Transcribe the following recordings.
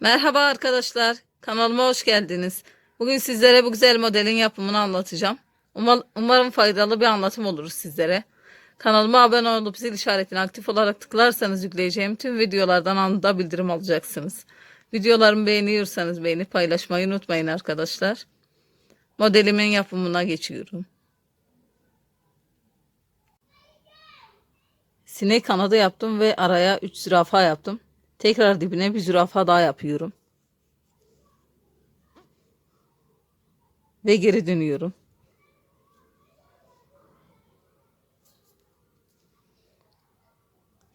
Merhaba arkadaşlar. Kanalıma hoş geldiniz. Bugün sizlere bu güzel modelin yapımını anlatacağım. Umar- Umarım faydalı bir anlatım olur sizlere. Kanalıma abone olup zil işaretini aktif olarak tıklarsanız yükleyeceğim tüm videolardan anında bildirim alacaksınız. Videolarımı beğeniyorsanız beğenip paylaşmayı unutmayın arkadaşlar. Modelimin yapımına geçiyorum. Sinek kanadı yaptım ve araya 3 zürafa yaptım. Tekrar dibine bir zürafa daha yapıyorum. Ve geri dönüyorum.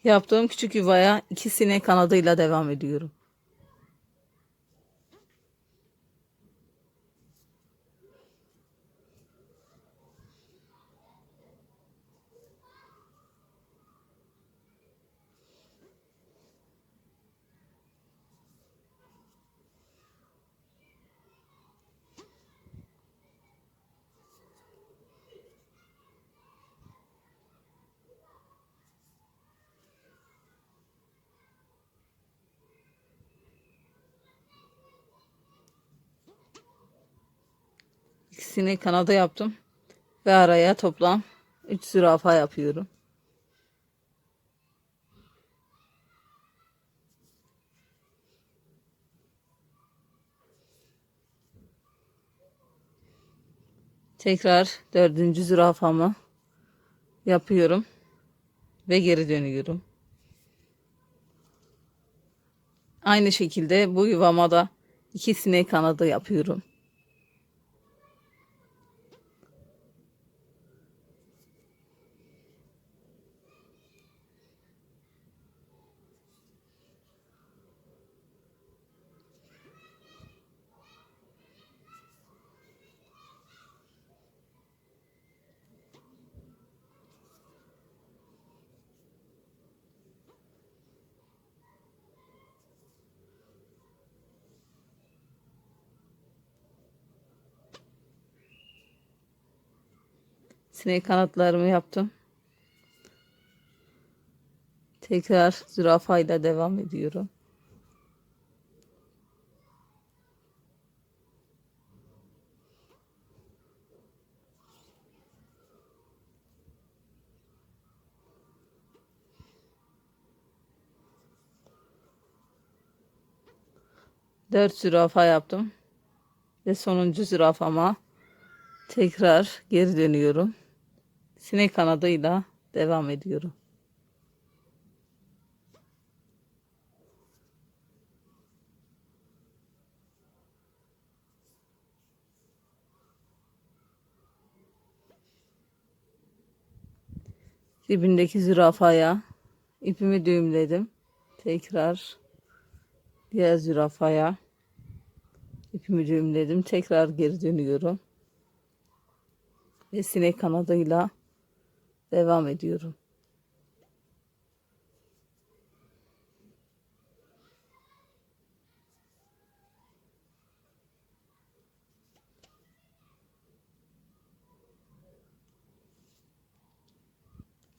Yaptığım küçük yuvaya iki sinek kanadıyla devam ediyorum. İkisini kanada yaptım. Ve araya toplam 3 zürafa yapıyorum. Tekrar dördüncü zürafamı yapıyorum. Ve geri dönüyorum. Aynı şekilde bu yuvama da iki sinek kanadı yapıyorum. Sinek kanatlarımı yaptım. Tekrar zürafayla devam ediyorum. Dört zürafa yaptım. Ve sonuncu zürafama tekrar geri dönüyorum. Sinek kanadıyla devam ediyorum. Dibindeki zürafaya ipimi düğümledim. Tekrar diğer zürafaya ipimi düğümledim. Tekrar geri dönüyorum. Ve sinek kanadıyla devam ediyorum.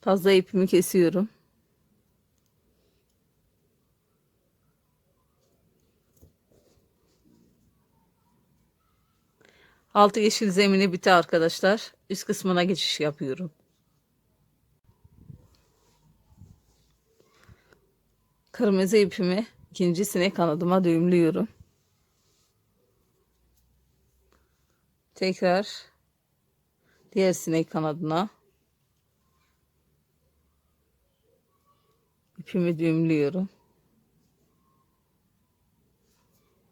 Fazla ipimi kesiyorum. Altı yeşil zemini bitti arkadaşlar. Üst kısmına geçiş yapıyorum. Kırmızı ipimi ikinci sinek kanadıma düğümlüyorum. Tekrar diğer sinek kanadına ipimi düğümlüyorum.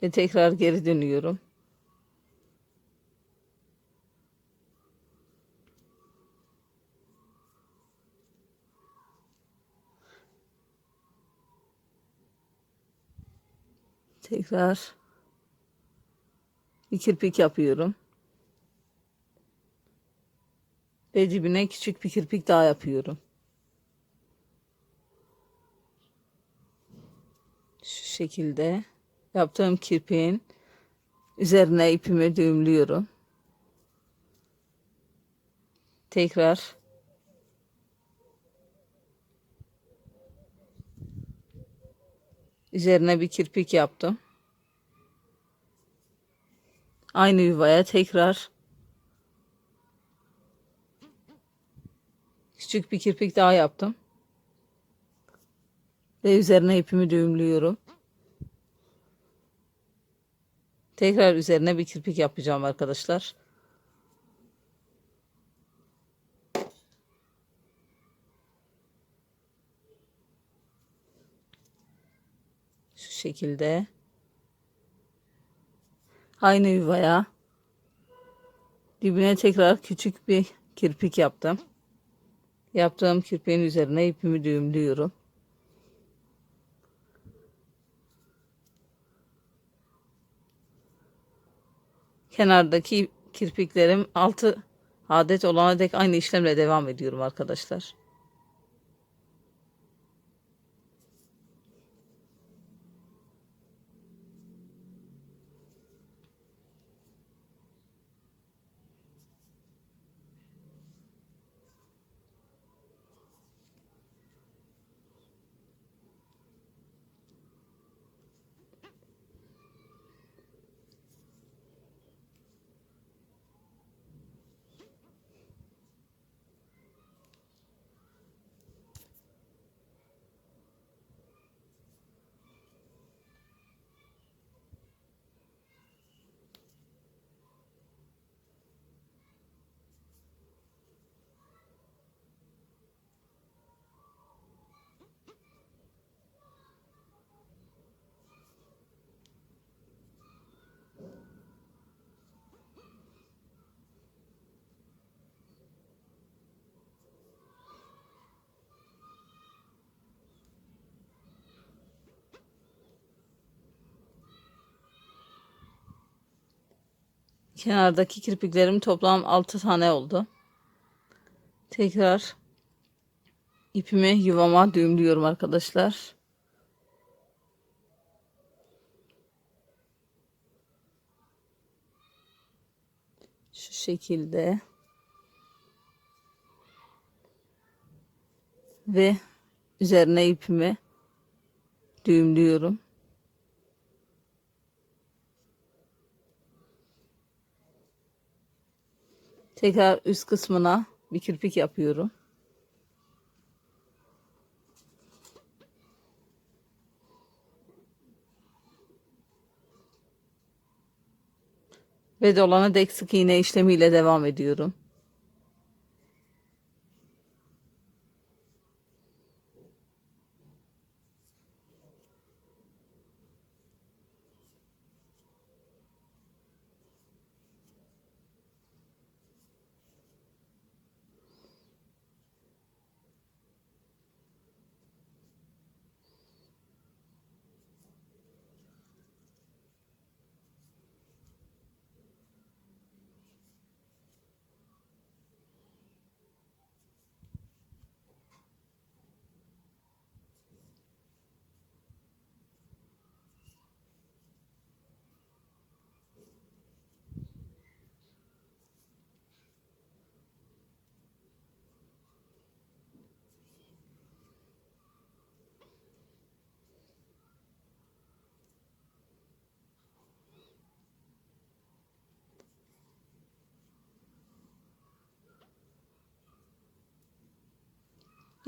Ve tekrar geri dönüyorum. Tekrar bir kirpik yapıyorum. Ve dibine küçük bir kirpik daha yapıyorum. Şu şekilde yaptığım kirpiğin üzerine ipimi düğümlüyorum. Tekrar Üzerine bir kirpik yaptım. Aynı yuvaya tekrar küçük bir kirpik daha yaptım. Ve üzerine ipimi düğümlüyorum. Tekrar üzerine bir kirpik yapacağım arkadaşlar. Şekilde. Aynı yuvaya dibine tekrar küçük bir kirpik yaptım. Yaptığım kirpiğin üzerine ipimi düğümlüyorum. Kenardaki kirpiklerim 6 adet olana dek aynı işlemle devam ediyorum arkadaşlar. Kenardaki kirpiklerim toplam 6 tane oldu. Tekrar ipimi yuvama düğümlüyorum arkadaşlar. Şu şekilde. Ve üzerine ipimi düğümlüyorum. Tekrar üst kısmına bir kirpik yapıyorum. Ve dolana dek sık iğne işlemiyle devam ediyorum.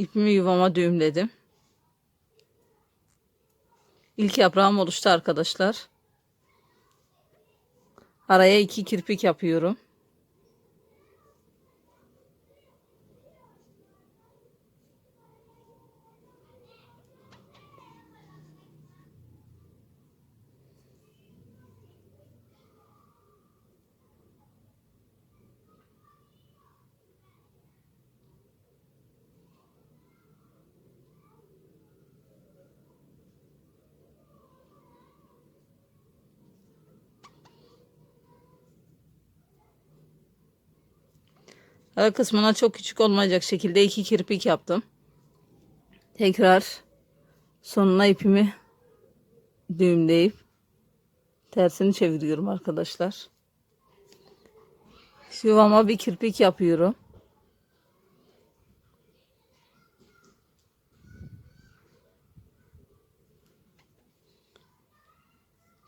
İpimi yuvama düğümledim. İlk yaprağım oluştu arkadaşlar. Araya iki kirpik yapıyorum. Ara kısmına çok küçük olmayacak şekilde iki kirpik yaptım. Tekrar sonuna ipimi düğümleyip tersini çeviriyorum arkadaşlar. Yuvama bir kirpik yapıyorum.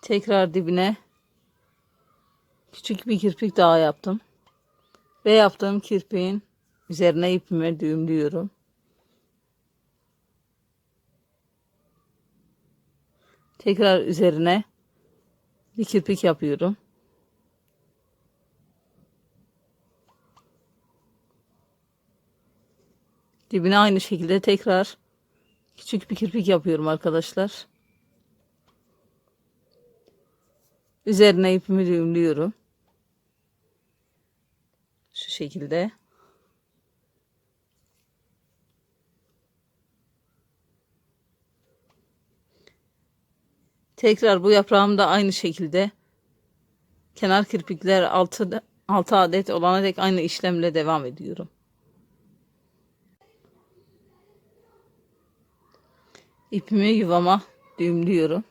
Tekrar dibine Küçük bir kirpik daha yaptım. Ve yaptığım kirpiğin üzerine ipimi düğümlüyorum. Tekrar üzerine bir kirpik yapıyorum. Dibine aynı şekilde tekrar küçük bir kirpik yapıyorum arkadaşlar. Üzerine ipimi düğümlüyorum. Şekilde. Tekrar bu yaprağım da aynı şekilde kenar kirpikler 6 6 adet olana dek aynı işlemle devam ediyorum. İpimi yuvama düğümlüyorum.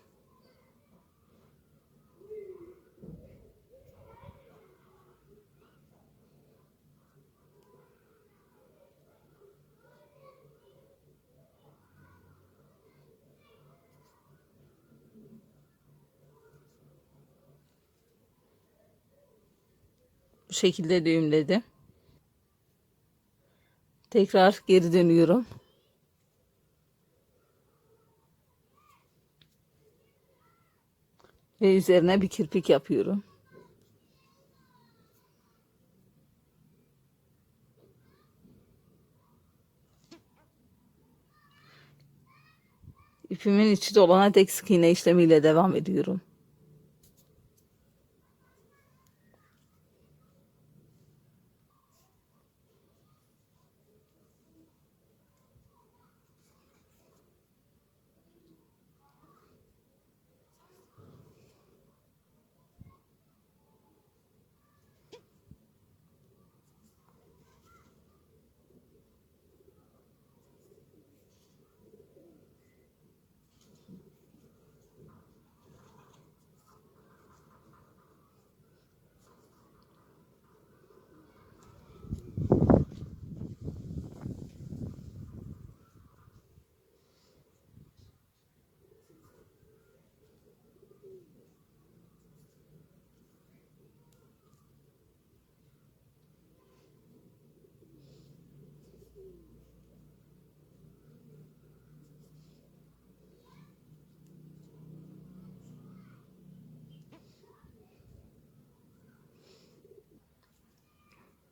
Bu şekilde düğümledim. Tekrar geri dönüyorum. Ve üzerine bir kirpik yapıyorum. İpimin içi dolana dek sık iğne işlemiyle devam ediyorum.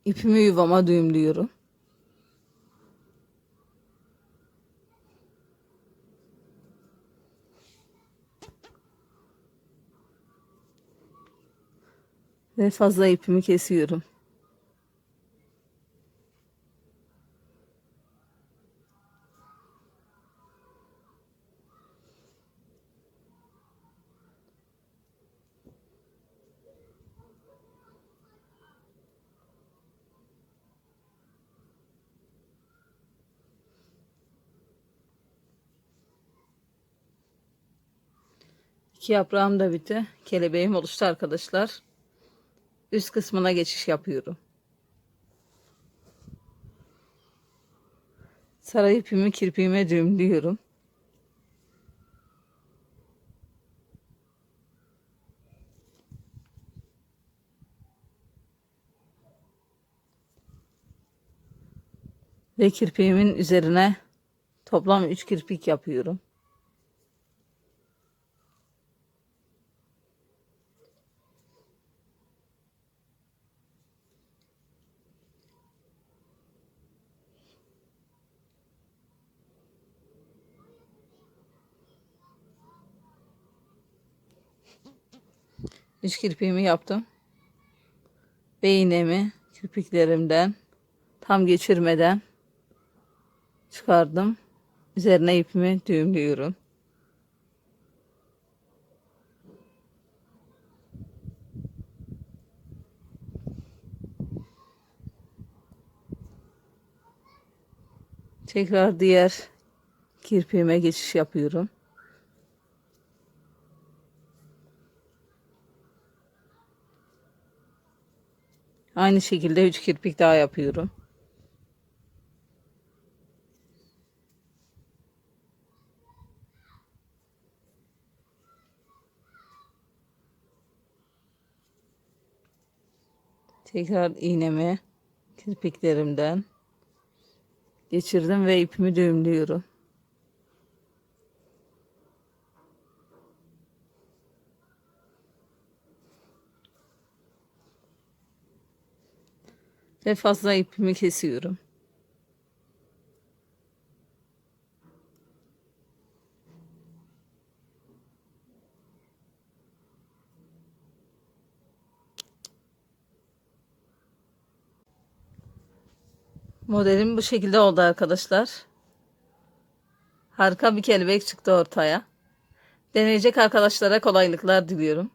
İpimi yuvama düğümlüyorum. Ve fazla ipimi kesiyorum. İki yaprağım da bitti. Kelebeğim oluştu arkadaşlar. Üst kısmına geçiş yapıyorum. Sarı ipimi kirpiğime düğümlüyorum. Ve kirpiğimin üzerine toplam 3 kirpik yapıyorum. Üç kirpiğimi yaptım. Ve iğnemi kirpiklerimden tam geçirmeden çıkardım. Üzerine ipimi düğümlüyorum. Tekrar diğer kirpiğime geçiş yapıyorum. Aynı şekilde 3 kirpik daha yapıyorum. Tekrar iğnemi kirpiklerimden geçirdim ve ipimi düğümlüyorum. Ve fazla ipimi kesiyorum. Modelim bu şekilde oldu arkadaşlar. Harika bir kelebek çıktı ortaya. Deneyecek arkadaşlara kolaylıklar diliyorum.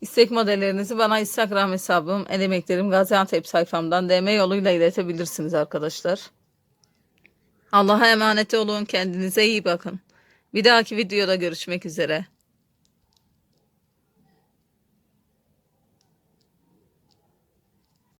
İstek modellerinizi bana Instagram hesabım El Emeklerim Gaziantep sayfamdan DM yoluyla iletebilirsiniz arkadaşlar. Allah'a emanet olun. Kendinize iyi bakın. Bir dahaki videoda görüşmek üzere.